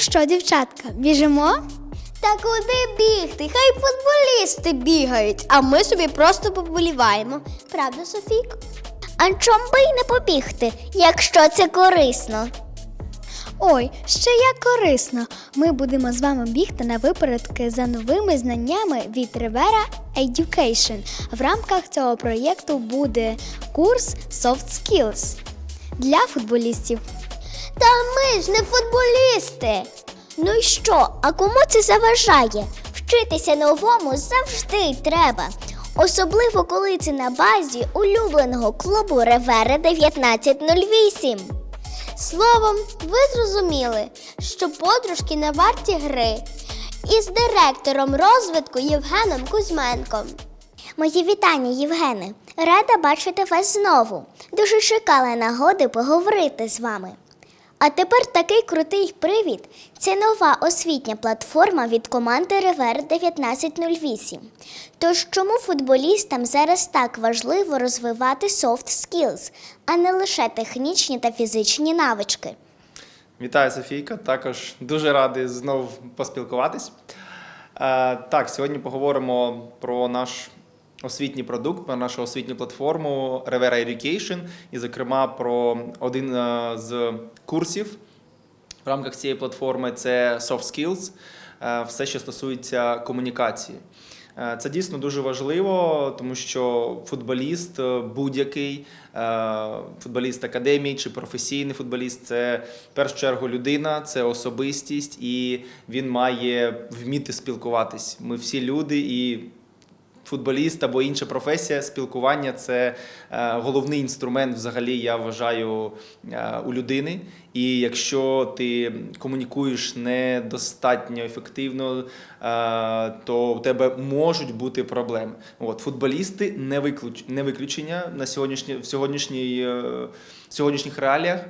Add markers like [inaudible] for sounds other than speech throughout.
Ну що, дівчатка, біжимо? Та куди бігти? Хай футболісти бігають, а ми собі просто поболіваємо. Правда, Софійко? А чом би й не побігти, якщо це корисно? Ой, ще як корисно! Ми будемо з вами бігти на випередки за новими знаннями від Rivera Education. В рамках цього проєкту буде курс Soft Skills для футболістів. Та ми ж не футболісти. Ну і що, а кому це заважає? Вчитися новому завжди треба. Особливо коли це на базі улюбленого клубу Ревери 1908. Словом, ви зрозуміли, що подружки на варті гри із директором розвитку Євгеном Кузьменком. Мої вітання, Євгене. Рада бачити вас знову. Дуже чекала нагоди поговорити з вами. А тепер такий крутий привід. Це нова освітня платформа від команди Ревер 1908. Тож чому футболістам зараз так важливо розвивати soft skills, а не лише технічні та фізичні навички? Вітаю, Софійка. Також дуже радий знов поспілкуватись. Е, Так, сьогодні поговоримо про наш освітній продукт, про нашу освітню платформу Revera Education, і, зокрема, про один е, з курсів в рамках цієї платформи це Soft Skills, е, все, що стосується комунікації. Е, Це дійсно дуже важливо, тому що футболіст будь-який футболіст академії чи професійний футболіст це в першу чергу людина, це особистість, і він має вміти спілкуватись. Ми всі люди і. Футболіст або інша професія, спілкування це е, головний інструмент, взагалі, я вважаю, е, у людини. І якщо ти комунікуєш недостатньо ефективно, е, то у тебе можуть бути проблеми. От футболісти не виключ, не виключення на сьогоднішні в сьогоднішній в сьогоднішніх реаліях.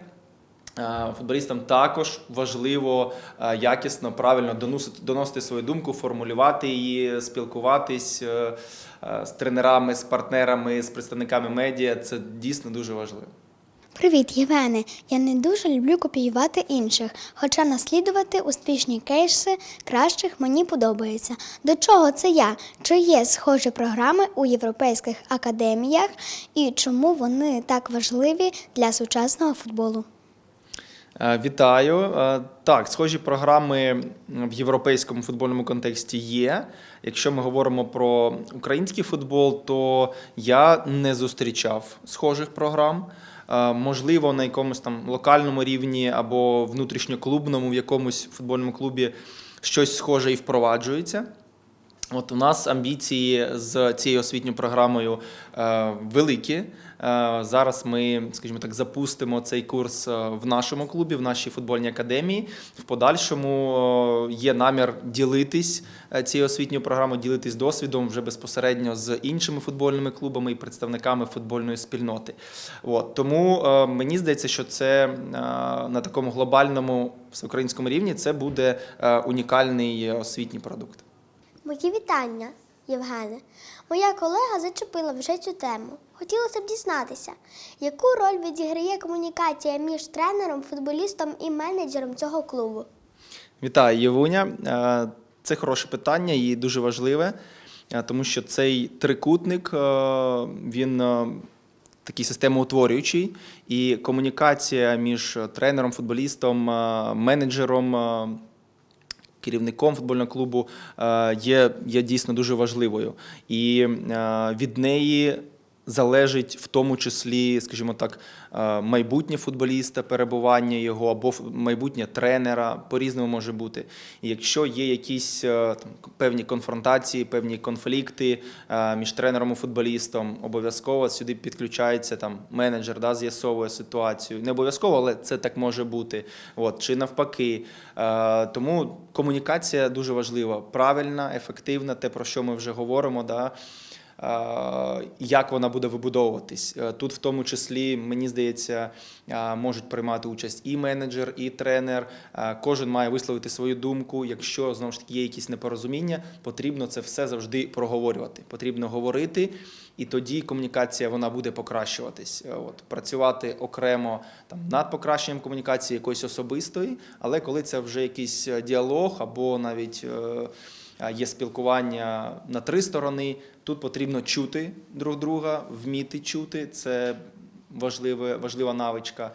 Е, Футболістам також важливо е, якісно, правильно доносити, свою думку, формулювати її, спілкуватись е, з тренерами, з партнерами, з представниками медіа. Це дійсно дуже важливо. Привіт, Євгене! Я не дуже люблю копіювати інших, хоча наслідувати успішні кейси кращих мені подобається. До чого це я? Чи є схожі програми у європейських академіях і чому вони так важливі для сучасного футболу? Е, Вітаю. Е, Так, схожі програми в європейському футбольному контексті є. Якщо ми говоримо про український футбол, то я не зустрічав схожих програм. Е, Можливо, на якомусь там локальному рівні або внутрішньоклубному в якомусь футбольному клубі щось схоже і впроваджується. От у нас амбіції з цією освітньою програмою е, великі. Е, зараз ми, скажімо так, запустимо цей курс е, в нашому клубі, в нашій футбольній академії. В подальшому е, є намір ділитись е, цією освітньою програмою, ділитись досвідом вже безпосередньо з іншими футбольними клубами і представниками футбольної спільноти. От тому е, мені здається, що це е, на такому глобальному всеукраїнському рівні це буде унікальний освітній продукт. Мої вітання, Євгене. Моя колега зачепила вже цю тему. Хотілося б дізнатися, яку роль відіграє комунікація між тренером, футболістом і менеджером цього клубу. Вітаю, Євуня. Е, Це хороше питання і дуже важливе, е, тому що цей трикутник е, він такий системоутворюючий, і комунікація між тренером, футболістом, менеджером. Керівником футбольного клубу е, є, є дійсно дуже важливою, і е, від неї залежить в тому числі, скажімо так, е, майбутнє футболіста, перебування його або майбутнє тренера по-різному може бути. І якщо є якісь е, там певні конфронтації, певні конфлікти е, між тренером і футболістом, обов'язково сюди підключається там менеджер, да, з'ясовує ситуацію. Не обов'язково, але це так може бути. От чи навпаки. Тому комунікація дуже важлива, правильна, ефективна, те про що ми вже говоримо. Да. Е, як вона буде вибудовуватись. Е, Тут, в тому числі, мені здається, е, можуть приймати участь і менеджер, і тренер. Кожен має висловити свою думку. Якщо знову ж таки є якісь непорозуміння, потрібно це все завжди проговорювати. Потрібно говорити, і тоді комунікація вона буде покращуватись. От працювати окремо там над покращенням комунікації якоїсь особистої, але коли це вже якийсь діалог або навіть є спілкування на три сторони, тут потрібно чути друг друга, вміти чути. Це важливе, важлива навичка,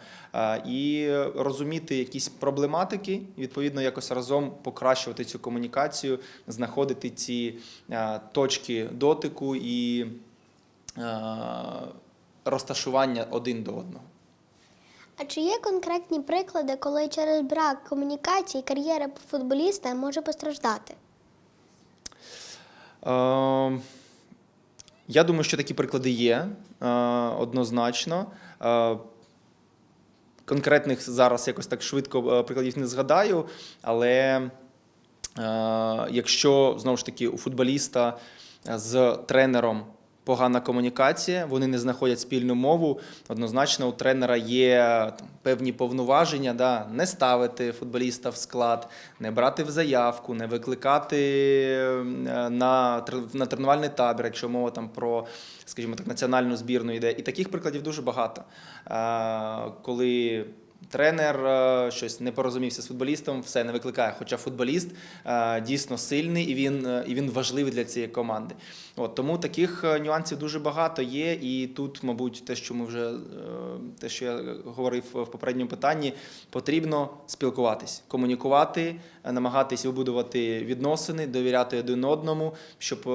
і розуміти якісь проблематики, відповідно, якось разом покращувати цю комунікацію, знаходити ці точки дотику і розташування один до одного. А чи є конкретні приклади, коли через брак комунікації кар'єра футболіста може постраждати? Е, Я думаю, що такі приклади є е, однозначно. Е, Конкретних зараз якось так швидко е, прикладів не згадаю, але якщо знову ж таки у футболіста з тренером погана комунікація, вони не знаходять спільну мову. Однозначно, у тренера є певні повноваження, да, не ставити футболіста в склад, не брати в заявку, не викликати е, на, на тренувальний табір, якщо мова там про, скажімо так, національну збірну йде. І таких прикладів дуже багато. Е, Коли Тренер е, щось не порозумівся з футболістом, все не викликає. Хоча футболіст е, дійсно сильний і він, е, і він важливий для цієї команди. От тому таких нюансів дуже багато є. І тут, мабуть, те, що ми вже те, що я говорив в попередньому питанні, потрібно спілкуватись, комунікувати, намагатись вибудувати відносини, довіряти один одному, щоб.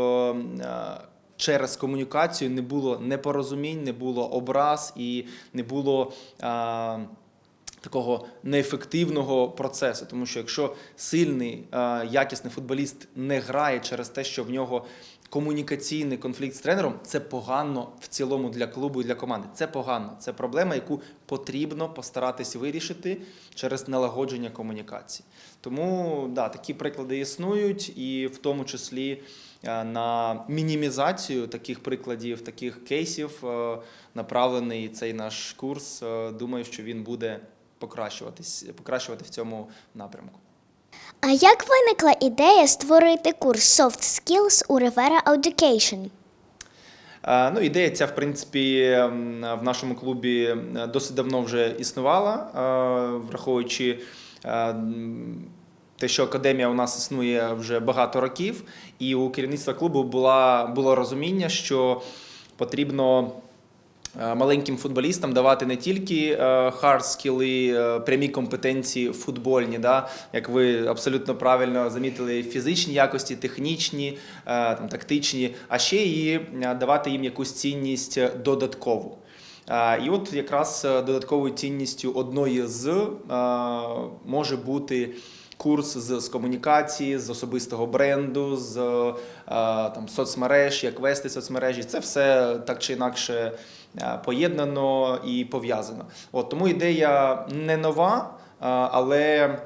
Через комунікацію не було непорозумінь, не було образ і не було а, такого неефективного процесу. Тому що якщо сильний, якісний футболіст не грає через те, що в нього комунікаційний конфлікт з тренером, це погано в цілому для клубу і для команди. Це погано. Це проблема, яку потрібно постаратись вирішити через налагодження комунікації. Тому да, такі приклади існують, і в тому числі е, на мінімізацію таких прикладів, таких кейсів е, направлений цей наш курс. Е, Думаю, що він буде покращуватись, покращувати в цьому напрямку. А як виникла ідея створити курс Soft Skills у Rivera Education? Е, Ну, ідея ця, в принципі, в нашому клубі е, досить давно вже існувала, е, враховуючи те, що академія у нас існує вже багато років, і у керівництва клубу була, було розуміння, що потрібно. Е, Маленьким футболістам давати не тільки хард скіли, е, прямі компетенції футбольні, да, як ви абсолютно правильно замітили, фізичні якості, технічні, е, там, тактичні, а ще і е, давати їм якусь цінність е, додаткову. Е, І от якраз е, додатковою цінністю одної з е, може бути курс з, з комунікації, з особистого бренду, з е, там, соцмереж, як вести соцмережі. Це все так чи інакше е, поєднано і пов'язано. От тому ідея не нова. е, Але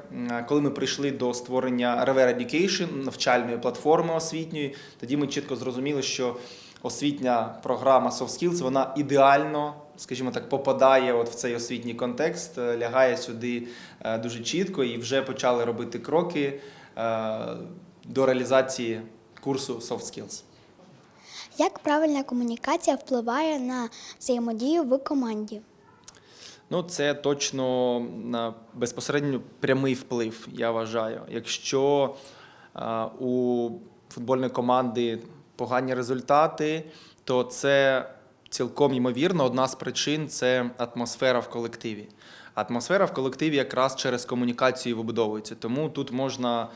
коли ми прийшли до створення Rever Education, навчальної платформи освітньої, тоді ми чітко зрозуміли, що освітня програма Soft Skills, вона ідеально, скажімо так, попадає от в цей освітній контекст, е, лягає сюди е, дуже чітко і вже почали робити кроки е, до реалізації курсу Soft Skills. Як правильна комунікація впливає на взаємодію в команді? Ну, це точно на безпосередньо прямий вплив, я вважаю. Якщо у футбольної команди погані результати, то це цілком ймовірно одна з причин це атмосфера в колективі. Атмосфера в колективі якраз через комунікацію вибудовується. Тому тут можна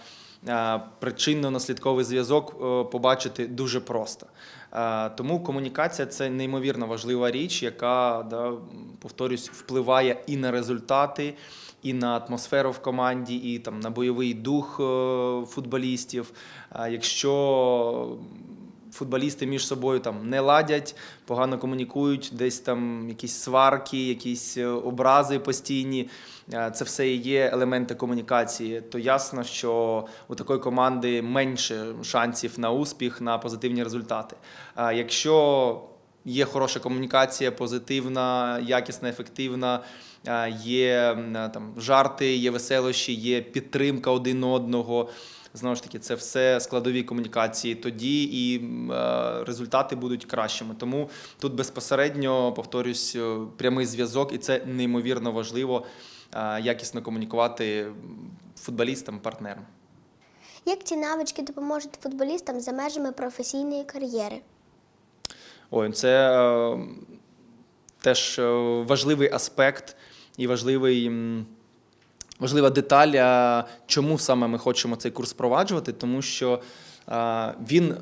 е, причинно-наслідковий зв'язок е, побачити дуже просто. Е, Тому комунікація це неймовірно важлива річ, яка, да, повторюсь, впливає і на результати, і на атмосферу в команді, і там на бойовий дух футболістів. Якщо футболісти між собою там не ладять, погано комунікують, десь там якісь сварки, якісь е, образи постійні. Е, Це все і є елементи комунікації. То ясно, що у такої команди менше шансів на успіх, на позитивні результати. А Якщо є хороша комунікація, позитивна, якісна, ефективна. Є там жарти, є веселощі, є підтримка один одного. Знову ж таки, це все складові комунікації. Тоді і е, результати будуть кращими. Тому тут безпосередньо повторюсь е, прямий зв'язок, і це неймовірно важливо е, якісно комунікувати футболістам, партнерам. Як ці навички допоможуть футболістам за межами професійної кар'єри? Ой, це е, теж важливий аспект і важливий, важлива деталь, чому саме ми хочемо цей курс впроваджувати, тому що він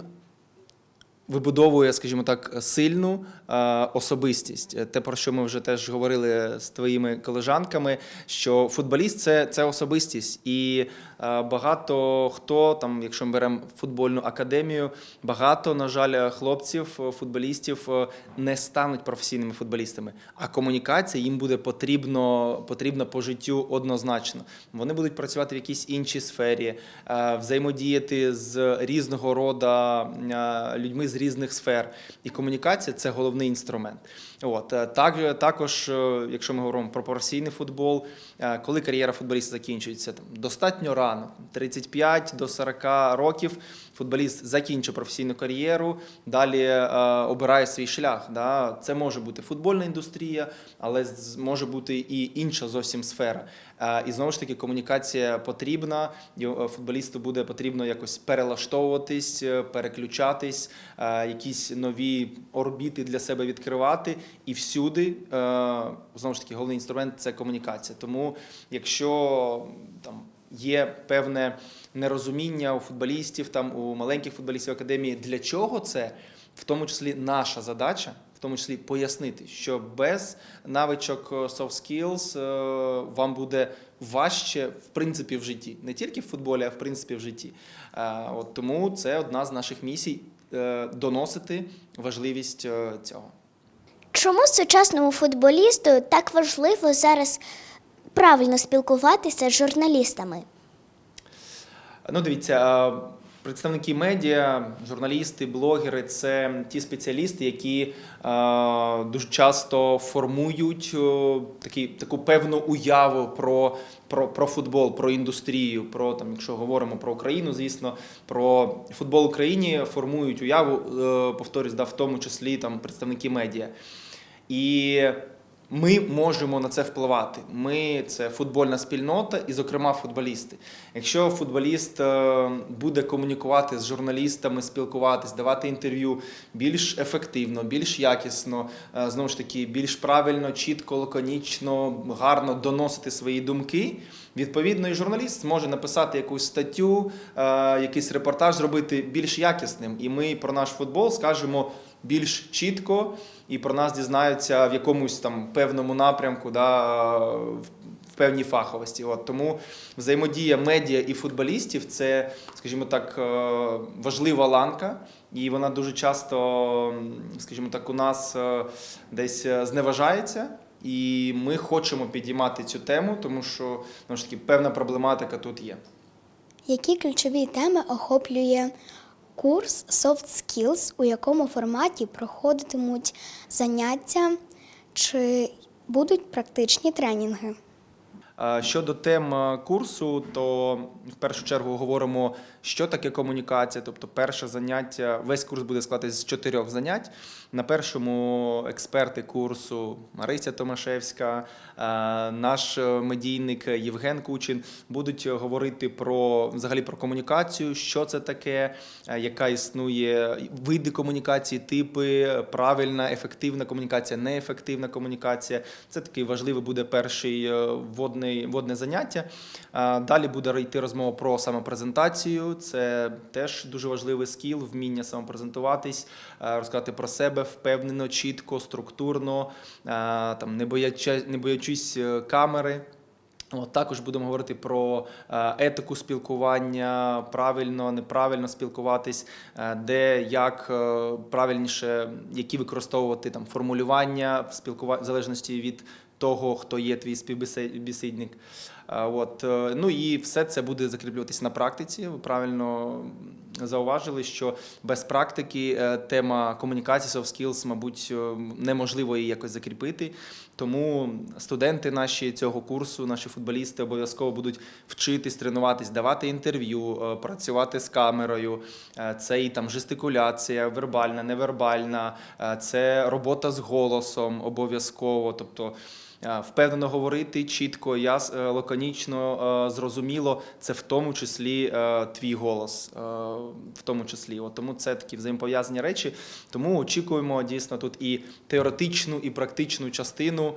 вибудовує, скажімо так, сильну е, особистість. Е, Те, про що ми вже теж говорили з твоїми колежанками, що футболіст це, це особистість. І е, багато хто там, якщо ми беремо футбольну академію, багато, на жаль, хлопців, футболістів не стануть професійними футболістами. А комунікація їм буде потрібно, потрібна по життю однозначно. Вони будуть працювати в якійсь іншій сфері, взаємодіяти з різного роду е, людьми з різних сфер. І комунікація це головний інструмент. От е, так, також, е, якщо ми говоримо про професійний футбол, е, коли кар'єра футболіста закінчується, там достатньо рано, 35 до 40 років. Футболіст закінчив професійну кар'єру, далі е, обирає свій шлях. Да? Це може бути футбольна індустрія, але може бути і інша зовсім сфера. Е, і знову ж таки, комунікація потрібна. е, Футболісту буде потрібно якось перелаштовуватись, переключатись, якісь нові орбіти для себе відкривати. І всюди, знову ж таки, головний інструмент це комунікація. Тому, якщо там є певне нерозуміння у футболістів, там у маленьких футболістів академії, для чого це, в тому числі наша задача. В тому числі пояснити, що без навичок е, soft skills е, вам буде важче в принципі в житті, не тільки в футболі, а в принципі в житті. Е, От тому це одна з наших місій доносити важливість цього. Чому сучасному футболісту так важливо зараз правильно спілкуватися з журналістами? Ну, дивіться, представники медіа, журналісти, блогери це ті спеціалісти, які дуже часто формують такі, таку певну уяву про, про, про футбол, про індустрію, про там, якщо говоримо про Україну, звісно, про футбол Україні формують уяву, е, повторюсь, да, в тому числі там представники медіа. І ми можемо на це впливати. Ми це футбольна спільнота, і, зокрема, футболісти. Якщо футболіст е, буде комунікувати з журналістами, спілкуватись, давати інтерв'ю більш ефективно, більш якісно, е, знову ж таки, більш правильно, чітко, лаконічно, гарно доносити свої думки. Відповідно, і журналіст зможе написати якусь статтю, е, якийсь репортаж зробити більш якісним. І ми про наш футбол скажемо більш чітко, і про нас дізнаються в якомусь там певному напрямку, да, в певній фаховості. От тому взаємодія медіа і футболістів це, скажімо так, е, важлива ланка, і вона дуже часто, скажімо так, у нас е, десь е, зневажається. І ми хочемо підіймати цю тему, тому що ну, ж таки певна проблематика тут є. Які ключові теми охоплює курс Soft Skills, у якому форматі проходитимуть заняття, чи будуть практичні тренінги? Щодо тем курсу, то в першу чергу говоримо, що таке комунікація. Тобто, перше заняття, весь курс буде складатися з чотирьох занять. На першому експерти курсу Марися Томашевська, наш е, медійник Євген Кучин будуть говорити про взагалі про комунікацію, що це таке, е, яка існує види комунікації, типи, правильна, ефективна комунікація, неефективна комунікація. Це такий важливий буде перший е, вводний, вводне заняття. Далі буде йти розмова про самопрезентацію. Це теж дуже важливий скіл, вміння самопрезентуватись, розказати про себе впевнено, чітко, структурно, там не боячись, не боячись е, камери. От, також будемо говорити про е, етику спілкування, правильно, неправильно спілкуватись, е, де як правильніше, які використовувати там формулювання в спілкуванні в залежності від того, хто є твій співбесідник. От, е, ну і все це буде закріплюватися на практиці. Ви правильно зауважили, що без практики е, тема комунікації, soft skills, мабуть, е, неможливо її якось закріпити. Тому студенти наші цього курсу, наші футболісти обов'язково будуть вчитись, тренуватись, давати інтерв'ю, працювати з камерою. Це і там жестикуляція, вербальна, невербальна, це робота з голосом обов'язково. Тобто впевнено говорити чітко, яс, е, лаконічно, е, зрозуміло. Це в тому числі е, твій голос, в тому числі. От тому це такі взаємопов'язані речі. Тому очікуємо дійсно тут і теоретичну, і практичну частину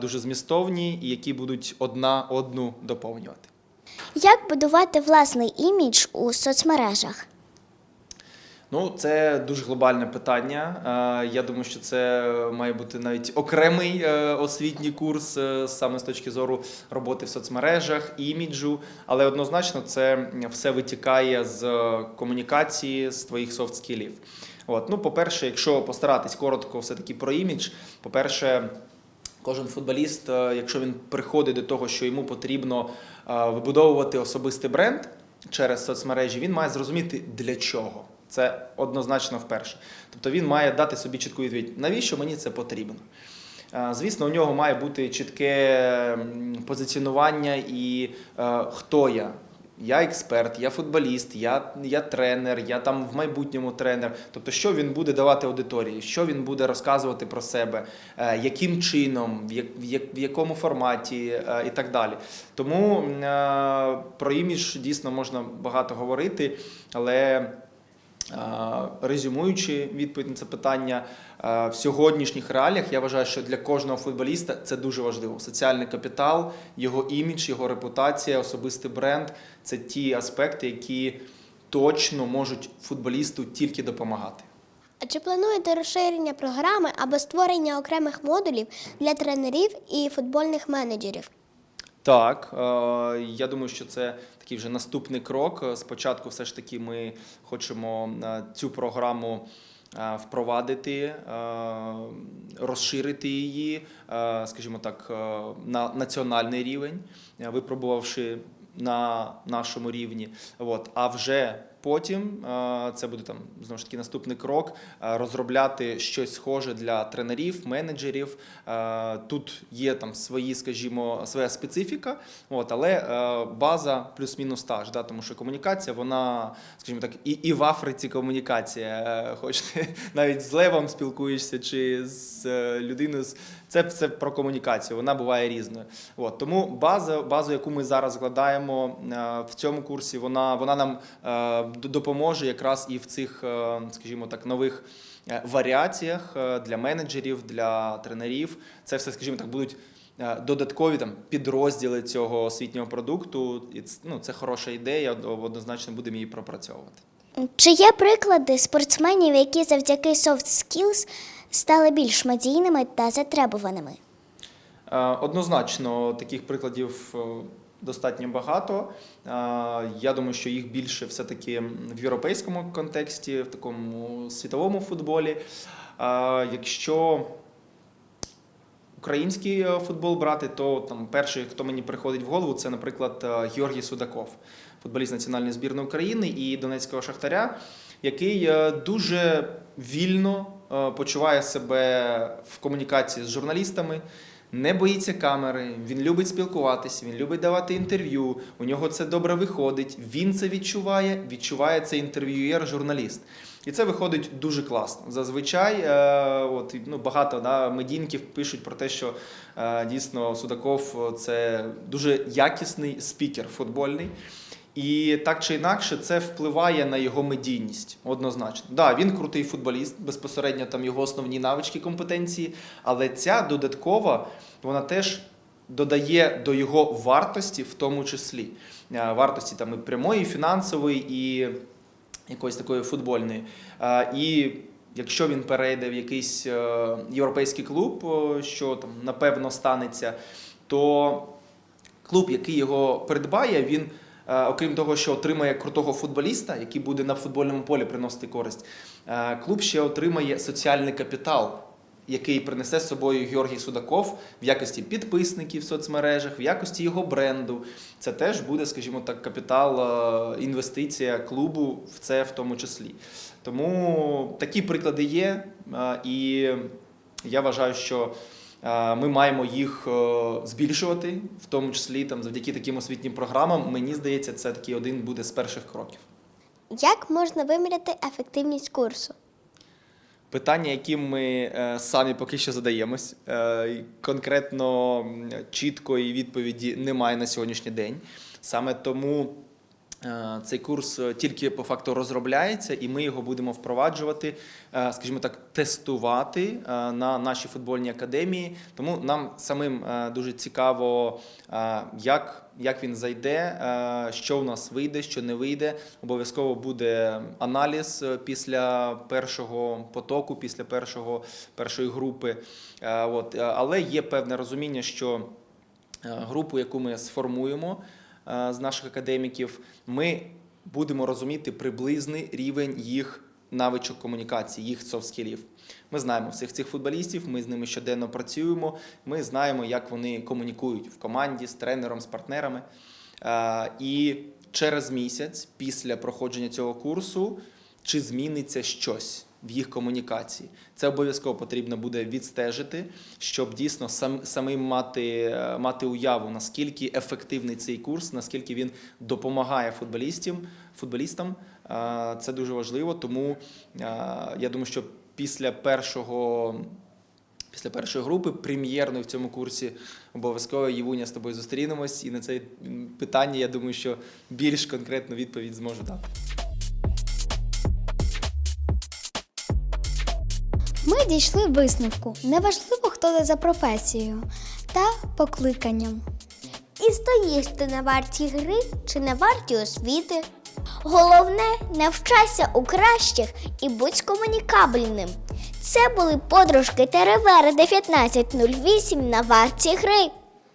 дуже змістовні, які будуть одна одну доповнювати. Як будувати власний імідж у соцмережах? Ну, це дуже глобальне питання. Е, Я думаю, що це має бути навіть окремий е, освітній курс е, саме з точки зору роботи в соцмережах, іміджу. Але однозначно це все витікає з комунікації, з твоїх софт-скілів. От, ну, по-перше, якщо постаратись коротко все-таки про імідж, по-перше, Кожен футболіст, якщо він приходить до того, що йому потрібно вибудовувати особистий бренд через соцмережі, він має зрозуміти для чого. Це однозначно вперше. Тобто він має дати собі чітку відповідь, навіщо мені це потрібно. Звісно, у нього має бути чітке позиціонування і е, хто я. Я експерт, я футболіст, я, я тренер, я там в майбутньому тренер. Тобто, що він буде давати аудиторії, що він буде розказувати про себе, е, яким чином, в, як, в, якому форматі е, і так далі. Тому про імідж дійсно можна багато говорити, але. Резюмуючи відповідь на це питання в сьогоднішніх реаліях, я вважаю, що для кожного футболіста це дуже важливо. Соціальний капітал, його імідж, його репутація, особистий бренд це ті аспекти, які точно можуть футболісту тільки допомагати. А чи плануєте розширення програми або створення окремих модулів для тренерів і футбольних менеджерів? Так, е, я думаю, що це такий вже наступний крок. Спочатку, все ж таки, ми хочемо е, цю програму е, впровадити, розширити її, скажімо так, на національний рівень, випробувавши на нашому рівні. От. А вже потім е, це буде там знову ж таки наступний крок е, розробляти щось схоже для тренерів, менеджерів. Е, Тут є там свої, скажімо, своя специфіка, от, але база плюс-мінус та ж, да, тому що комунікація, вона, скажімо так, і, і в Африці комунікація. Хоч ти [laughs] навіть з левом спілкуєшся чи з людиною це все про комунікацію, вона буває різною. От, тому база, базу, яку ми зараз закладаємо е, в цьому курсі, вона, вона нам е, допоможе якраз і в цих, е, скажімо так, нових варіаціях для менеджерів, для тренерів. Це все, скажімо так, будуть. Додаткові там підрозділи цього освітнього продукту, і ну, це хороша ідея, однозначно будемо її пропрацьовувати. Чи є приклади спортсменів, які завдяки soft skills стали більш медійними та затребуваними? Е, Однозначно, таких прикладів е, достатньо багато. Е, Я думаю, що їх більше все-таки в європейському контексті, в такому світовому футболі. Якщо український футбол брати, то там перший, хто мені приходить в голову, це, наприклад, Георгій Судаков, футболіст національної збірної України і Донецького Шахтаря, який дуже вільно почуває себе в комунікації з журналістами. Не боїться камери, він любить спілкуватися, він любить давати інтерв'ю. У нього це добре виходить. Він це відчуває, відчуває це інтерв'юєр, журналіст. І це виходить дуже класно. Зазвичай, е, от ну багато да, медійників пишуть про те, що е, дійсно Судаков е, це дуже якісний спікер футбольний. І так чи інакше, це впливає на його медійність однозначно. Да, він крутий футболіст, безпосередньо там його основні навички, компетенції, але ця додаткова, вона теж додає до його вартості, в тому числі Е, вартості там і прямої, і фінансової, і якоїсь такої футбольної. Е, І якщо він перейде в якийсь е, європейський клуб, що там напевно станеться, то клуб, який його придбає, він. Е, Окрім того, що отримає крутого футболіста, який буде на футбольному полі приносити користь, е, клуб ще отримає соціальний капітал, який принесе з собою Георгій Судаков в якості підписників в соцмережах, в якості його бренду. Це теж буде, скажімо так, капітал, е, інвестиція клубу в це в тому числі. Тому такі приклади є, і я вважаю, що ми маємо їх е, збільшувати, в тому числі там завдяки таким освітнім програмам. Мені здається, це такий один буде з перших кроків. Як можна виміряти ефективність курсу? Питання, яким ми е, самі поки що задаємось, е, конкретно чіткої відповіді немає на сьогоднішній день. Саме тому е, цей курс е, тільки по факту розробляється, і ми його будемо впроваджувати, е, скажімо так, тестувати е, на нашій футбольній академії. Тому нам самим е, дуже цікаво, е, як. Як він зайде, е, що у нас вийде, що не вийде. Обов'язково буде аналіз е, після першого потоку, після першого, першої групи. Е, От. е, Але є певне розуміння, що е, групу, яку ми сформуємо е, з наших академіків, ми будемо розуміти приблизний рівень їх навичок комунікації, їх софт-скілів. Ми знаємо всіх цих футболістів, ми з ними щоденно працюємо, ми знаємо, як вони комунікують в команді з тренером, з партнерами. Е, І через місяць після проходження цього курсу чи зміниться щось в їх комунікації. Це обов'язково потрібно буде відстежити, щоб дійсно сам, самим мати, е, мати уяву, наскільки ефективний цей курс, наскільки він допомагає футболістам. футболістам. Е, Це дуже важливо, тому е, я думаю, що після першого. Після першої групи прем'єрної в цьому курсі обов'язково Євуня з тобою зустрінемось, і на це питання я думаю, що більш конкретну відповідь зможу дати. Ми дійшли висновку. Неважливо, хто ти за професією та покликанням. І стоїш ти на варті гри чи на варті освіти. Головне, навчайся у кращих і будь комунікабельним. Це були подружки Теревери 1908 на варті гри.